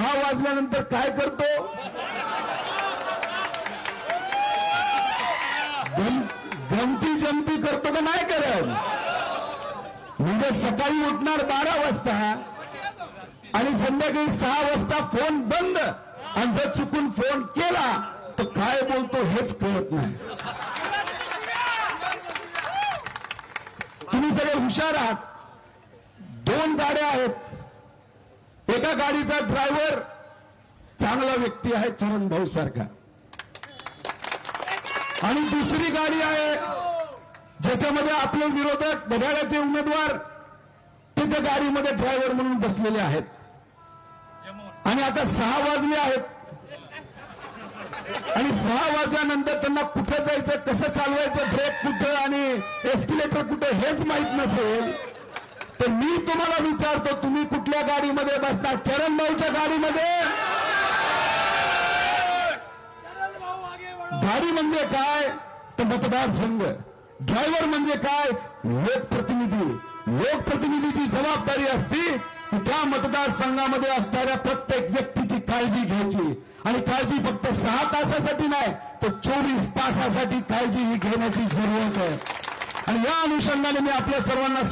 दहा वाजल्यानंतर काय करतो? गमती जमती करतो का नाही करत? म्हणजे सकाळी उठणार बारा वाजता आणि संध्याकाळी सहा वाजता फोन बंद. आणि जर चुकून फोन केला तर काय बोलतो हेच कळत नाही. तुम्ही सगळे हुशार आहात. दोन गाड्या आहेत. एका गाडीचा ड्रायव्हर चांगला व्यक्ती आहे चरण भाऊ सारखा. आणि दुसरी गाडी आहे ज्याच्यामध्ये आपले विरोधक घड्याळाचे उमेदवार ते त्या गाडीमध्ये ड्रायव्हर म्हणून बसलेले आहेत. आणि आता सहा वाजले आहेत. आणि सहा वाजल्यानंतर त्यांना कुठं जायचं कसं चालवायचं ब्रेक कुठं आणि एस्किलेटर कुठं हेच माहीत नसेल. तर मी तुम्हाला विचारतो तुम्ही कुठल्या गाडीमध्ये बसता? चरण भाऊच्या गाडीमध्ये? गाडी म्हणजे काय? तर मतदारसंघ ड्रायव्हर म्हणजे काय? लोकप्रतिनिधी. लोकप्रतिनिधीची जबाबदारी असती की त्या मतदारसंघामध्ये असणाऱ्या प्रत्येक व्यक्तीची काळजी घ्यायची. आणि काळजी फक्त सहा तासासाठी नाही तर चोवीस तासासाठी काळजी ही घेण्याची जरूरत आहे. आणि या अनुषंगाने मी आपल्या सर्वांना